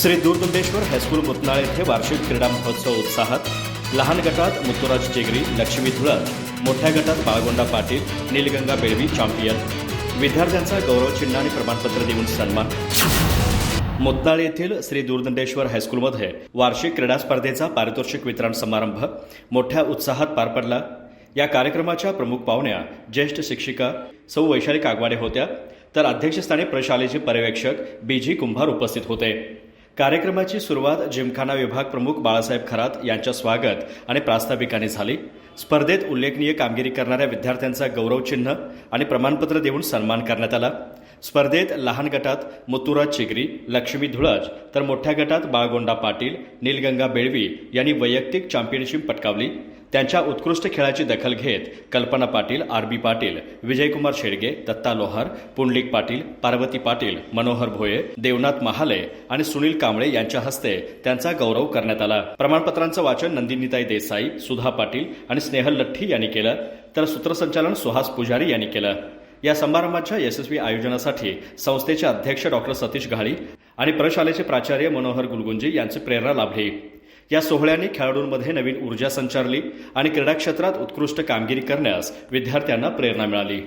Shri दूरदंडेश्वर high school मुतनाळ येथे वार्षिक क्रीडा महोत्सव उत्साहात लहान गटात मुत्तुराज चेगरी लक्ष्मी धुळत मोठ्या गटात बाळगोंडा पाटील नीलगंगा बेळवी चॅम्पियन. विद्यार्थ्यांचा गौरव चिन्ह आणि प्रमाणपत्र देऊन सन्मान. मुतनाळ येथील श्री दूरदंडेश्वर हायस्कूलमध्ये वार्षिक क्रीडा स्पर्धेचा पारितोषिक वितरण समारंभ मोठ्या उत्साहात पार पडला. या कार्यक्रमाच्या प्रमुख पाहुण्या ज्येष्ठ शिक्षिका सौ वैशाली कागवाडे होत्या. तर अध्यक्षस्थानी प्रशालेचे पर्यवेक्षक बी जी कुंभार उपस्थित होते. कार्यक्रमाची सुरुवात जिमखाना विभाग प्रमुख बाळासाहेब खरात यांच्या स्वागत आणि प्रास्ताविकाने झाली. स्पर्धेत उल्लेखनीय कामगिरी करणाऱ्या विद्यार्थ्यांचा गौरवचिन्ह आणि प्रमाणपत्र देऊन सन्मान करण्यात आला. स्पर्धेत लहान गटात मुत्तुराज चिगरी लक्ष्मी धुळज तर मोठ्या गटात बाळगोंडा पाटील नीलगंगा बेळवी यांनी वैयक्तिक चॅम्पियनशिप पटकावली. त्यांच्या उत्कृष्ट खेळाची दखल घेत कल्पना पाटील आर बी पाटील विजयकुमार शेडगे दत्ता लोहार पुंडलिक पाटील पार्वती पाटील मनोहर भोये देवनाथ महाले आणि सुनील कांबळे यांच्या हस्ते त्यांचा गौरव करण्यात आला. प्रमाणपत्रांचं वाचन नंदिनीताई देसाई सुधा पाटील आणि स्नेहल लठ्ठी यांनी केलं तर सूत्रसंचालन सुहास पुजारी यांनी केलं. या समारंभाच्या यशस्वी आयोजनासाठी संस्थेचे अध्यक्ष डॉक्टर सतीश घाळी आणि प्रशालेचे प्राचार्य मनोहर गुलगुंजी यांची प्रेरणा लाभली. या सोहळ्याने खेळाडूंमध्ये नवीन ऊर्जा संचारली आणि क्रीडा क्षेत्रात उत्कृष्ट कामगिरी करण्यास विद्यार्थ्यांना प्रेरणा मिळाली.